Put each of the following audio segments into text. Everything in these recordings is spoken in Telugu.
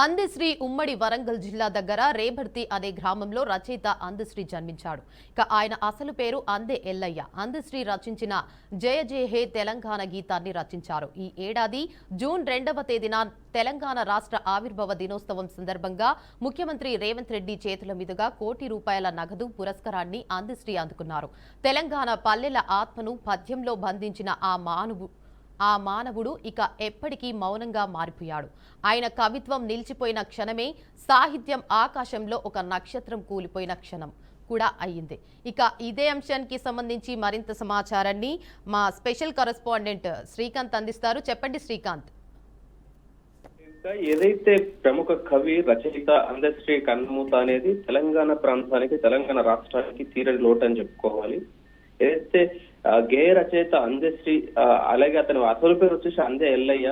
అందశ్రీ ఉమ్మడి వరంగల్ జిల్లా దగ్గర రేభర్తి అనే గ్రామంలో రచయిత అందశ్రీ జన్మించాడు. ఇక ఆయన అసలు పేరు అందే ఎల్లయ్య. అందశ్రీ రచించిన జయ జయ హే తెలంగాణ గీతాన్ని రచించారు. ఈ ఏడాది జూన్ రెండవ తేదీన తెలంగాణ రాష్ట్ర ఆవిర్భావ దినోత్సవం సందర్భంగా ముఖ్యమంత్రి రేవంత్ రెడ్డి చేతుల మీదుగా కోటి రూపాయల నగదు పురస్కారాన్ని అందశ్రీ అందుకున్నారు. తెలంగాణ పల్లెల ఆత్మను పద్యంలో బంధించిన ఆ మానవు ఆ మానవుడు ఇక ఎప్పటికీ మౌనంగా మారిపోయాడు. ఆయన కవిత్వం నిలిచిపోయిన క్షణమే సాహిత్యం ఆకాశంలో ఒక నక్షత్రం కూలిపోయిన క్షణం కూడా అయ్యింది. ఇక ఇదే అంశానికి సంబంధించి మరింత సమాచారాన్ని మా స్పెషల్ కరెస్పాండెంట్ శ్రీకాంత్ అందిస్తారు. చెప్పండి శ్రీకాంత్. ఏదైతే ప్రముఖ కవి రచయిత అందశ్రీ కన్నుమూత అనేది తెలంగాణ ప్రాంతానికి తెలంగాణ రాష్ట్రానికి తీరని లోటు అని చెప్పుకోవాలి. ఏదైతే గేయ రచయిత అందశ్రీ అలాగే అతని అసలు పేరు వచ్చేసి అందే ఎల్లయ్య.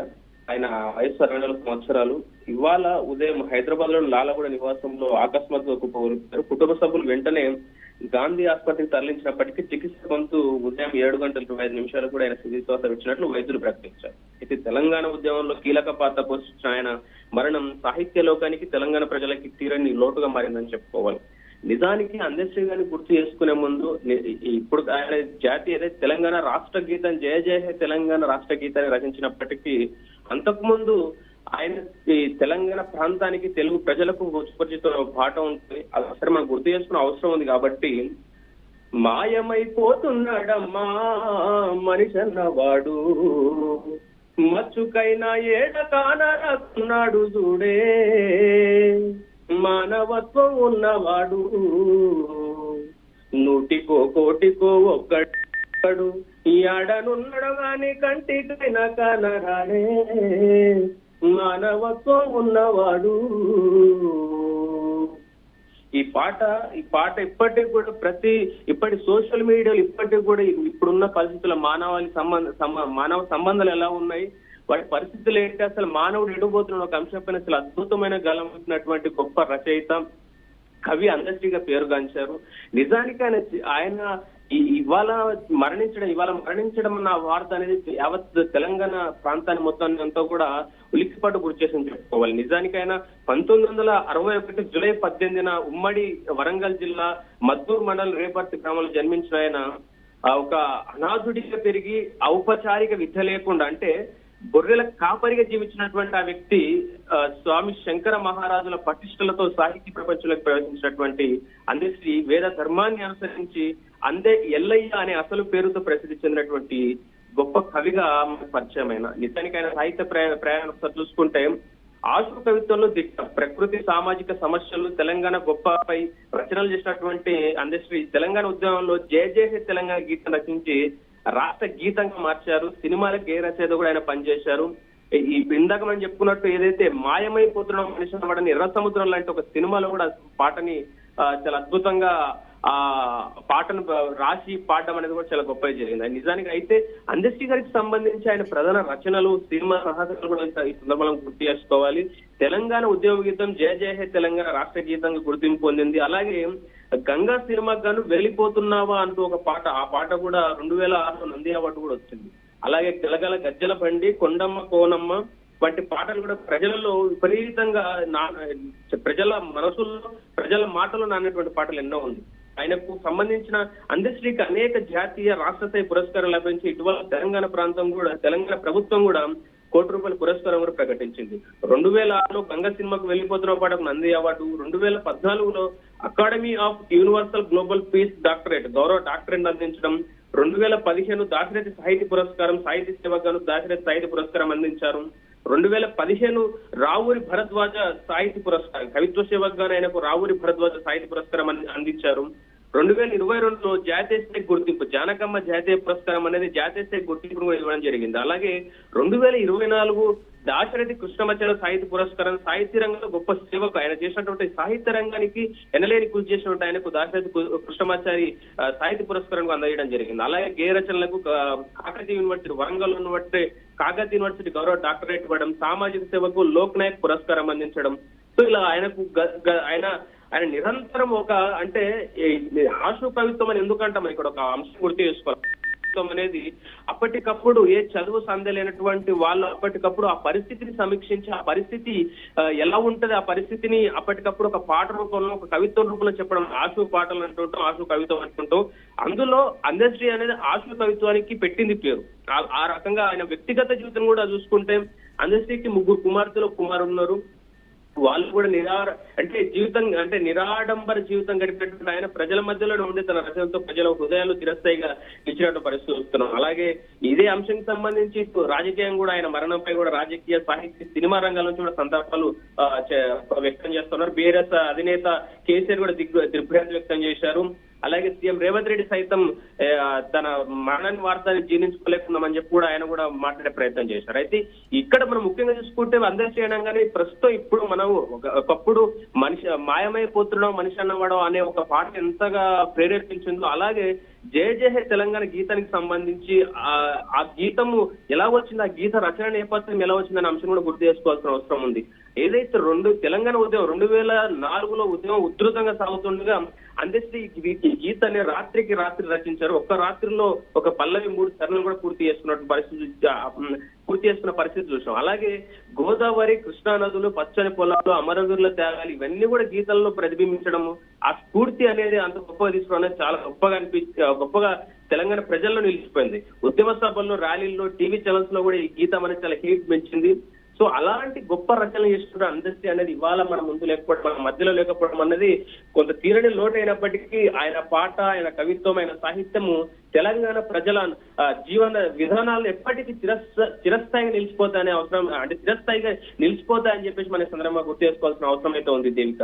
ఆయన వయసు అరవై నాలుగు సంవత్సరాలు. ఇవాళ ఉదయం హైదరాబాద్లో లాలగూడ నివాసంలో అకస్మాత్తుగా కుప్పకూలిపోయారు. కుటుంబ సభ్యులు వెంటనే గాంధీ ఆసుపత్రికి తరలించినప్పటికీ చికిత్స పొందుతూ ఉదయం ఏడు గంటల ఇరవై ఐదు నిమిషాలు కూడా ఆయన స్థితిశ్వాస ఇచ్చినట్లు వైద్యులు ప్రకటించారు. అయితే తెలంగాణ ఉద్యమంలో కీలక పాత్ర పోషించిన ఆయన మరణం సాహిత్య లోకానికి తెలంగాణ ప్రజలకి తీరని లోటుగా మారిందని చెప్పుకోవాలి. నిజానికి అందశ్రీ గారిని గుర్తు చేసుకునే ముందు ఇప్పుడు ఆయన జాతీయ తెలంగాణ రాష్ట్ర గీతం జయ జయ హే తెలంగాణ రాష్ట్ర గీతాన్ని రచించినప్పటికీ అంతకు ముందు ఆయన ఈ తెలంగాణ ప్రాంతానికి తెలుగు ప్రజలకు సుపరిచితున్న పాట ఉంటుంది. అది అసలు మనం గుర్తు చేసుకునే అవసరం ఉంది కాబట్టి మాయమైపోతున్నాడమ్మా మనిషి వాడు మచ్చుకైనా ఏడ కానరాకున్నాడు చూడే. మానవత్వం ఉన్నవాడు. నూటికో కోటికో ఒక్కడు. ఈ గాని కంటికైనా కనరాడే. మానవత్వం ఉన్నవాడు. ఈ పాట ఈ పాట ఇప్పటికి కూడా ప్రతి ఇప్పటి సోషల్ మీడియాలో ఇప్పటికి కూడా ఇప్పుడున్న పరిస్థితుల మానవాళి సంబంధ మానవ సంబంధాలు ఎలా ఉన్నాయి? వాటి పరిస్థితులు ఏంటి? అసలు మానవుడు ఎడుగుపోతున్న ఒక అంశం పైన అసలు అద్భుతమైన గలమైనటువంటి గొప్ప రచయిత కవి అందరిగా పేరుగాంచారు. నిజానికి ఆయన ఆయన ఇవాళ మరణించడం ఇవాళ మరణించడం అన్న వార్త అనేది యావత్ తెలంగాణ ప్రాంతాన్ని మొత్తాన్ని అంతా కూడా ఉలిక్కిపాటు గురి చేసింది చెప్పుకోవాలి. నిజానికి ఆయన పంతొమ్మిది వందల అరవై ఒకటి జూలై పద్దెనిమిదిన ఉమ్మడి వరంగల్ జిల్లా మద్దూరు మండలం రేపర్తి గ్రామంలో జన్మించిన ఆయన ఒక అనాథుడిగా పెరిగి ఔపచారిక విద్య లేకుండా అంటే గొర్రెల కాపరిగా జీవించినటువంటి ఆ వ్యక్తి స్వామి శంకర మహారాజుల పటిష్టలతో సాహితీ ప్రపంచంలోకి ప్రవేశించినటువంటి అందశ్రీ వేద ధర్మాన్ని అనుసరించి అందే ఎల్లయ్య అనే అసలు పేరుతో ప్రసిద్ధి చెందినటువంటి గొప్ప కవిగా పరిచయమైన. నిజానికి ఆయన సాహిత్య ప్రయాణం ఒకసారి చూసుకుంటే ఆశు కవిత్వంలో దిట్ట. ప్రకృతి సామాజిక సమస్యలు తెలంగాణ గొప్పపై రచనలు చేసినటువంటి అందశ్రీ తెలంగాణ ఉద్యమంలో జయ జయ హే తెలంగాణ గీతం రచించి రాష్ట్ర గీతంగా మార్చారు సినిమాలకు ఏ రచయిత కూడా ఆయన పనిచేశారు. ఈ- ఇందాక మనం చెప్పుకున్నట్టు ఏదైతే మాయమైపోతున్న మనిషి వాడని ఎర్ర సముద్రం లాంటి ఒక సినిమాలో కూడా పాటని చాలా అద్భుతంగా ఆ పాటను రాసి పాడడం అనేది కూడా చాలా గొప్పగా జరిగింది. నిజానికి అయితే అందశ్రీ గారికి సంబంధించి ఆయన ప్రధాన రచనలు సినిమా సాహసాలు కూడా ఈ సందర్భంలో గుర్తు చేసుకోవాలి. తెలంగాణ ఉద్యోగ గీతం జయ జయ హే తెలంగాణ రాష్ట్ర గీతంగా గుర్తింపు పొందింది. అలాగే గంగా సినిమాకు గాను వెళ్ళిపోతున్నావా అంటూ ఒక పాట ఆ పాట కూడా రెండు వేల ఆరులో నంది అవార్డు కూడా వచ్చింది. అలాగే గలగల గజ్జల బండి కొండమ్మ కోనమ్మ వంటి పాటలు కూడా ప్రజలలో విపరీతంగా నా ప్రజల మనసుల్లో ప్రజల మాటలు నానేటువంటి పాటలు ఎన్నో ఉంది ఆయనకు సంబంధించిన అందశ్రీకి అనేక జాతీయ రాష్ట్రస్థాయి పురస్కారం లభించి ఇటీవల తెలంగాణ ప్రాంతం కూడా తెలంగాణ ప్రభుత్వం కూడా కోటి రూపాయల పురస్కారం కూడా ప్రకటించింది. రెండు వేల ఆరులో గంగ సినిమాకు వెళ్ళిపోతున్న పాటకు నంది అవార్డు రెండు వేల పద్నాలుగులో academy of universal global peace doctorate గౌరవ డాక్టరేట్ అందించడం రెండు వేల పదిహేను దాశరథి సాహిత్య పురస్కారం సాహిత్య సేవకులు దాశరథి సాహిత్య పురస్కారం అందించారు. రెండు వేల పదిహేను రావూరి భరద్వాజ సాహిత్య పురస్కారం కవిత్వ సేవకు గాను ఆయనకు రావూరి భరద్వాజ సాహిత్య పురస్కారం అందించారు. రెండు వేల ఇరవై రెండులో జాతీయ స్థాయి గుర్తింపు జానకమ్మ జాతీయ పురస్కారం అనేది జాతీయ స్థాయి గుర్తింపు కూడా ఇవ్వడం జరిగింది. అలాగే రెండు వేల ఇరవై నాలుగు దాశరథి కృష్ణమచార్య సాహిత్య పురస్కారం సాహిత్య రంగంలో గొప్ప సేవకు ఆయన చేసినటువంటి సాహిత్య రంగానికి ఎనలేని కృషి చేసినటువంటి ఆయనకు దాశరథి కృష్ణమాచారి సాహిత్య పురస్కారం అందజేయడం జరిగింది. అలాగే గేయ రచనలకు కాకతీయ యూనివర్సిటీ వరంగల్ ఉన్నటువంటి కాకతీయ యూనివర్సిటీ గౌరవ డాక్టరేట్ ఇవ్వడం సామాజిక సేవకు లోక్ నాయక్ పురస్కారం అందించడం. సో ఇలా ఆయనకు గ- ఆయన ఆయన నిరంతరం ఒక అంటే ఆశు కవిత్వం అని ఎందుకంటాం? ఇక్కడ ఒక అంశం గుర్తు చేసుకోవాలి. అనేది అప్పటికప్పుడు ఏ చదువు సందలేనటువంటి వాళ్ళు అప్పటికప్పుడు ఆ పరిస్థితిని సమీక్షించి ఆ పరిస్థితి ఎలా ఉంటది ఆ పరిస్థితిని అప్పటికప్పుడు ఒక పాట రూపంలో ఒక కవిత్వ రూపంలో చెప్పడం ఆశు పాటలు అంటుంటాం ఆశు కవిత్వం అంటుంటాం. అందులో అందశ్రీ అనేది ఆశు కవిత్వానికి పెట్టింది పేరు. ఆ- రకంగా ఆయన వ్యక్తిగత జీవితం కూడా చూసుకుంటే అందశ్రీకి ముగ్గురు కుమార్తెలు కుమారు ఉన్నారు. వాళ్ళు కూడా నిరాడ అంటే జీవితం అంటే నిరాడంబర జీవితం గడిపినటువంటి ఆయన ప్రజల మధ్యలోనే ఉండి తన రచనతో ప్రజల హృదయాలు చిరస్థాయిగా ఇచ్చినట్టు పరిస్థితి చూస్తున్నాం అలాగే ఇదే అంశంకి సంబంధించి ఇప్పుడు రాజకీయం కూడా ఆయన మరణంపై కూడా రాజకీయ సాహిత్య సినిమా రంగాల నుంచి కూడా సందర్భాలు వ్యక్తం చేస్తున్నారు. బీఆర్ఎస్ అధినేత కేసీఆర్ కూడా దిగ్గు దిగ్భ్రాంతి వ్యక్తం చేశారు. అలాగే సీఎం రేవంత్ రెడ్డి సైతం తన మరణాన్ని వార్తని జీర్ణించుకోలేకున్నామని చెప్పి కూడా ఆయన కూడా మాట్లాడే ప్రయత్నం చేశారు. అయితే ఇక్కడ మనం ముఖ్యంగా చూసుకుంటే అందరూ చేయడం కానీ ప్రస్తుతం ఇప్పుడు మనం ఒకప్పుడు మనిషి మాయమైపోతున్నాం మనిషి అన్నవాడు అనే ఒక పాట ఎంతగా ప్రేరేపించిందో అలాగే జయ జయ తెలంగాణ గీతానికి సంబంధించి ఆ ఆ గీతము ఎలా వచ్చింది ఆ గీత రచన నేపథ్యం ఎలా వచ్చిందనే అంశం కూడా గుర్తు చేసుకోవాల్సిన అవసరం ఉంది. ఏదైతే రెండు తెలంగాణ ఉద్యమం రెండు వేల నాలుగులో ఉద్యమం ఉధృతంగా సాగుతుండగా అందశ్రీ ఈ గీతాన్ని రాత్రికి రాత్రి రచించారు. ఒక్క రాత్రిలో ఒక పల్లవి మూడు చరణాలు కూడా పూర్తి చేసుకున్నట్టు పరిస్థితి పూర్తి చేసుకున్న పరిస్థితి చూసాం. అలాగే గోదావరి కృష్ణా నదులు పచ్చని పొలాలు అమరవీరుల త్యాగాలు ఇవన్నీ కూడా గీతాల్లో ప్రతిబింబించడము. ఆ స్ఫూర్తి అనేది అంత గొప్పగా తీసుకోవడం అనేది చాలా గొప్పగా అనిపి గొప్పగా తెలంగాణ ప్రజల్లో నిలిచిపోయింది. ఉద్యమ సభల్లో ర్యాలీల్లో టీవీ ఛానల్స్లో కూడా ఈ గీతం అనేది చాలా హీట్ పెంచింది సో అలాంటి గొప్ప రచనలు చేస్తున్న అందస్తి అనేది ఇవాళ మన ముందు లేకపోవడం మన మధ్యలో లేకపోవడం అన్నది కొంత తీరని లోటు అయినప్పటికీ ఆయన పాట ఆయన కవిత్వం ఆయన సాహిత్యము తెలంగాణ ప్రజల జీవన విధానాలు ఎప్పటికీ చిరస్థ చిరస్థాయిగా నిలిచిపోతాయనే అవసరం అంటే చిరస్థాయిగా నిలిచిపోతాయని చెప్పేసి మన సందర్భంగా గుర్తు చేసుకోవాల్సిన అవసరం అయితే ఉంది దేవిక.